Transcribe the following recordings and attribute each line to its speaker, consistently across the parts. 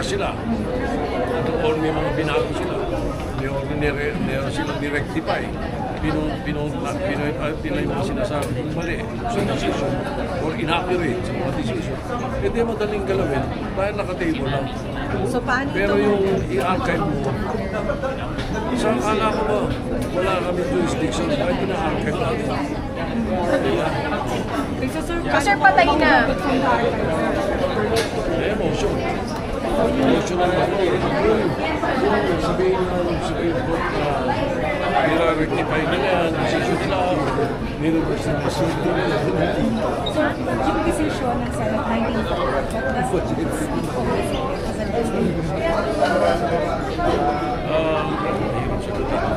Speaker 1: minor sila. Doon may mga binago sila. Nire, nire sila ni-rectify. Pinong, pinong, pinoy, uh, pinoy mga sinasabi kong mali sa decision or inaccurate sa mga decision. Hindi madaling galawin dahil nakatable lang.
Speaker 2: So paano
Speaker 1: Pero
Speaker 2: ito?
Speaker 1: yung i-archive mo, sa akala ko ba, wala kami jurisdiction, kahit ina-archive natin.
Speaker 3: So, sir, patay na.
Speaker 1: Eh, motion. Motion ang bago. Sabihin ng Supreme Court na nire-rectify nila yan, decision nila, nire-reverse na decision nila.
Speaker 4: So, yung decision ng Senate 1944, what does it mean as a decision?
Speaker 1: Mahirap sagutin.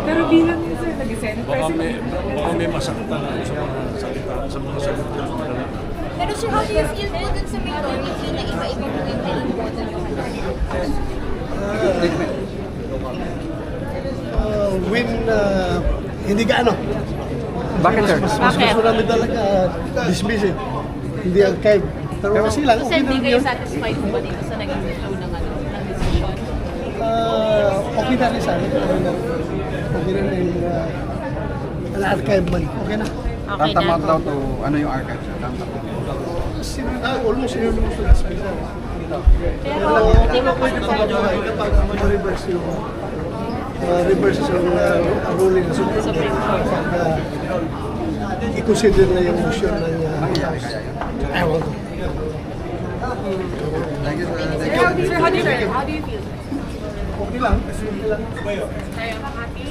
Speaker 4: Pero bilang yun, sir, nag-Senate
Speaker 1: Baka may, baka sa mga salita, sa mga sagot
Speaker 3: sir, how do you feel po dun sa minority na iba-iba po yung naiiboto nyo?
Speaker 5: Uh, win, uh, hindi gaano.
Speaker 6: Bakit, sir?
Speaker 5: Mas, mas gusto namin talaga dismiss eh. Hindi archive. Pero kasi lang, okay
Speaker 7: Kasi
Speaker 5: na
Speaker 7: hindi kayo satisfied po ba dito sa naging flow ng, ano, ng decision?
Speaker 5: Uh, okay na rin sa amin. Okay na, rin uh, na-archive man. Okay na.
Speaker 7: Okay
Speaker 6: Tantama
Speaker 7: na.
Speaker 6: daw to, ano yung archive, sir? Tantama.
Speaker 5: Ah, almost sino naman gusto dismiss. Pero hindi mo pwede pa mabuhay kapag ma-reverse yung uh, reverse yung uh, ruling ng Supreme Court. Kapag uh, i-consider na yung motion ng uh, House. Ewan ko.
Speaker 6: Thank you, sir.
Speaker 7: How do you, sir, how do you, feel?
Speaker 5: Okay lang. Kasi okay lang.
Speaker 7: Kaya Makati,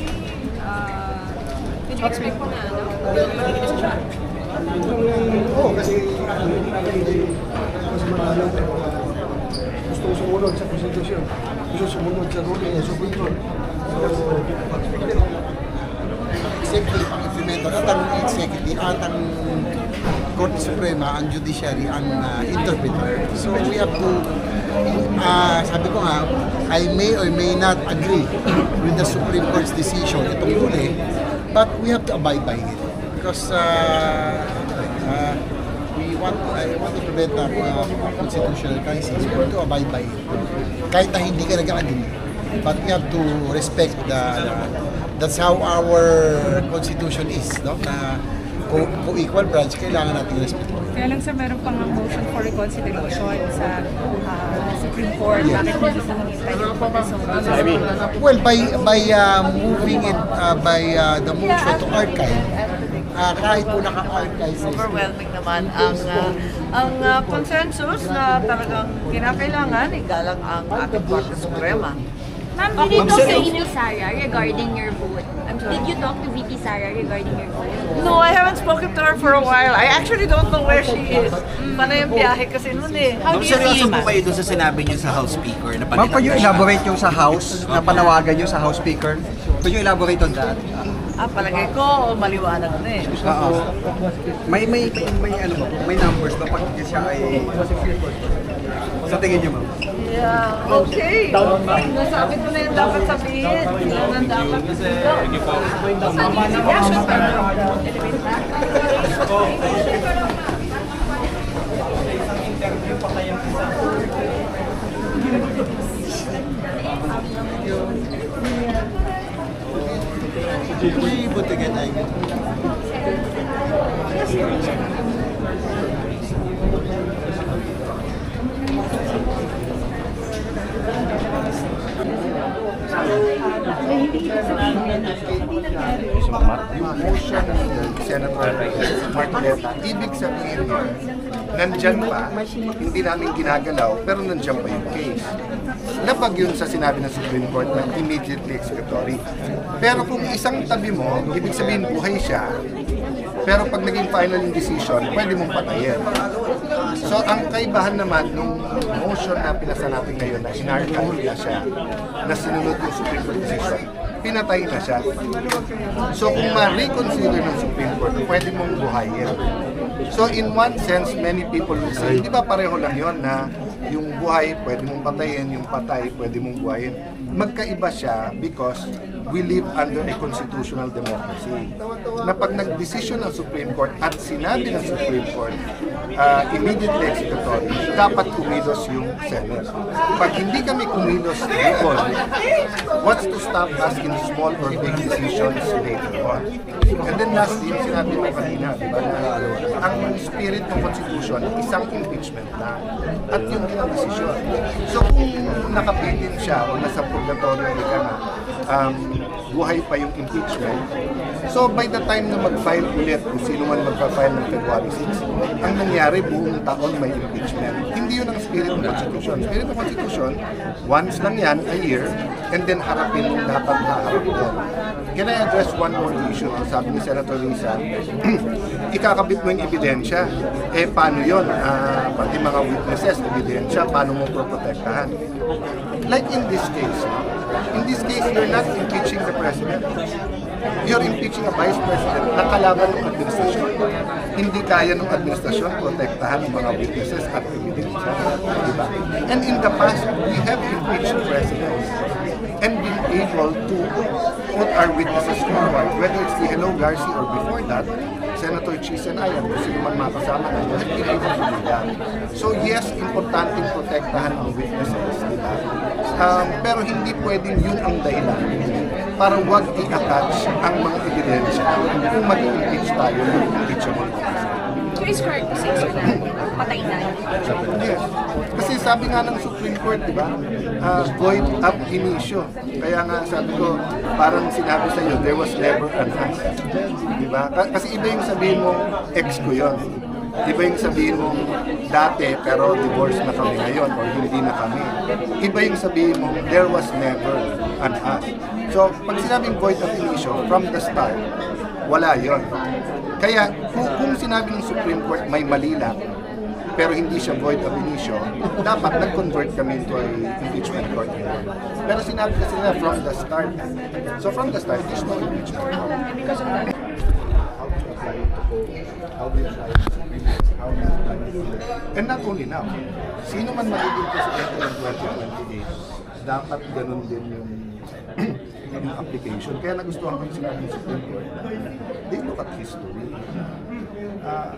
Speaker 7: uh, did you expect po na, yung decision?
Speaker 5: Oo, kasi mas marami gusto ko sumunod sa konstitusyon. Gusto sumunod sa ruling ng Supreme Court. So,
Speaker 8: executive at ang Korte Suprema, ang judiciary, ang uh, interpreter. So we have to, uh, sabi ko nga, I may or may not agree with the Supreme Court's decision itong huli, but we have to abide by it. Because uh, uh, we want, I want to prevent a uh, constitutional crisis, we have to abide by it. Kahit na hindi ka nag-agree, but we have to respect the, that's how our constitution is, no? Na kung, kung equal branch, kailangan natin respeto.
Speaker 4: Kaya lang sir, meron pang motion for reconsideration sa ah, Supreme Court. Bakit hindi po nangintay yung proviso?
Speaker 8: Well, by by uh, moving it uh, by uh, the motion to archive, uh, kahit po naka-archive sa
Speaker 2: overwhelming naman ang ah, ang ah, consensus na talagang kinakailangan igalang ang ating Korte Suprema.
Speaker 3: Ma'am, did you talk to VP Sara regarding your vote? Did you talk to VP Sara regarding your vote?
Speaker 2: No, I haven't spoken to her for a while. I actually don't know where she is. Panay ang biyahe kasi noon eh.
Speaker 7: How
Speaker 9: Ma'am,
Speaker 7: do you
Speaker 9: seryoso
Speaker 7: feel?
Speaker 9: po kayo dun sa sinabi niyo sa House Speaker na
Speaker 6: Ma'am, can you elaborate yung sa House, na panawagan nyo sa House Speaker? Could you elaborate on that?
Speaker 2: Ah, palagay ko, maliwanag na eh.
Speaker 6: Oo. May, may, may, may, ano ba, may numbers ba pag siya ay... Sa tingin nyo, ma'am?
Speaker 2: Yeah, okay. Nasabi ko na yung dapat sabihin. Yan ang dapat Thank you po. Yeah, sure.
Speaker 8: Uy, buti ka tayo.
Speaker 10: yung motion ni Senator Marcoleta, ibig sabihin nandyan pa, hindi namin ginagalaw, pero nandyan pa yung case. Lapag yun sa sinabi ng Supreme Court na immediately executory. Pero kung isang tabi mo, ibig sabihin buhay siya, pero pag naging final yung decision, pwede mong patayin. So, ang kaibahan naman nung motion na pinasa natin ngayon na inarchive na siya, na sinunod yung Supreme Court decision, pinatay na siya. So, kung ma-reconsider ng Supreme Court, pwede mong buhayin. So, in one sense, many people will say, di ba pareho lang yon na yung buhay, pwede mong patayin, yung patay, pwede mong buhayin. Magkaiba siya because we live under a constitutional democracy. Na pag nag-decision ng Supreme Court at sinabi ng Supreme Court, uh, immediately executory, dapat kumilos yung Senate. Pag hindi kami kumilos doon, what's to stop us in small or big decisions later on? And then lastly, yung sinabi mo kanina, di ba, na ang spirit ng Constitution, isang impeachment na. At yun din ang desisyon. So kung nakapitin siya o nasa purgatorio ka na, um, buhay pa yung impeachment, so by the time na mag-file ulit, kung sino man mag-file ng February 6, ang nangyari buong taon may impeachment. Hindi yun ang spirit ng Constitution. Spirit ng Constitution, once lang yan, a year, and then harapin yung dapat na harapin. Can I address one more issue? Sabi ni Senator Risa, ikakabit mo yung ebidensya. Eh, paano yun? Ah, pati mga witnesses, ebidensya, paano mo protektahan? Like in this case, in this case, you're not impeaching the president. You're impeaching a vice president na kalaban ng administrasyon. Hindi kaya ng administrasyon protektahan ang mga witnesses at ebidensya. Diba? And in the past, we have impeached presidents and been able to put our witnesses forward, whether it's the Hello Garci or before that, Senator Cheese and I, at kung sino man makasama na, able to do that. So yes, importanteng protektahan ang witnesses, di ba? Um, pero hindi pwedeng yun ang dahilan para wag i-attach ang mga ebidensya kung mag-impeach tayo ng impeachable officer.
Speaker 7: So is correct to say, sir, na patay na?
Speaker 10: Yes. Kasi sabi nga ng Supreme Court, di ba, uh, void ab initio. Kaya nga sabi ko, parang sinabi sa iyo, there was never an us. Di ba? Ka- Kasi iba yung sabihin mo, ex ko yun. Iba yung sabihin mo, dati pero divorce na kami ngayon or hindi na kami. Iba yung sabihin mo, there was never an us. So, pag sinabing void ab initio, from the start, wala yon. Kaya kung, kung sinabi ng Supreme Court may mali lang, pero hindi siya void ab initio, dapat nag-convert kami into a impeachment court. Pero sinabi kasi nila from the start. So from the start, there's no impeachment court.
Speaker 7: Because of that.
Speaker 10: And not only now, sino man magiging presidente ng 2028, dapat ganun din yung yung application. Kaya nagustuhan ko yung sinabi ng Supreme Court, they look at history. Uh,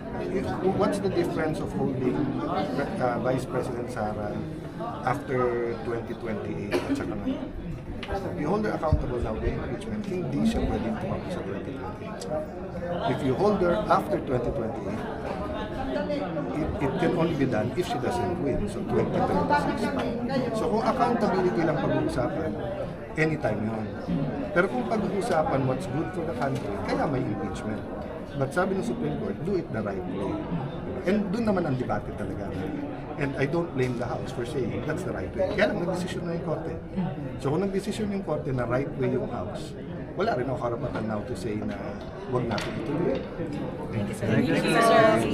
Speaker 10: what's the difference of holding uh, Vice President Sara after 2028 at saka ngayon? You hold her accountable now, the impeachment, hindi siya pwedeng tumakbo sa 2028. If you hold her after 2028, it, it can only be done if she doesn't win. So 2026. So kung accountability lang pag-uusapan, anytime yun. Pero kung pag-uusapan what's good for the country, kaya may impeachment. But sabi ng Supreme Court, do it the right way. And doon naman ang debate talaga. And I don't blame the House for saying that's the right way. Kaya lang, nag-desisyon na yung Korte. So kung nag-desisyon yung Korte na right way yung House, wala rin ako karapatan now to say na huwag natin ituloy.
Speaker 4: Thank you. Sir.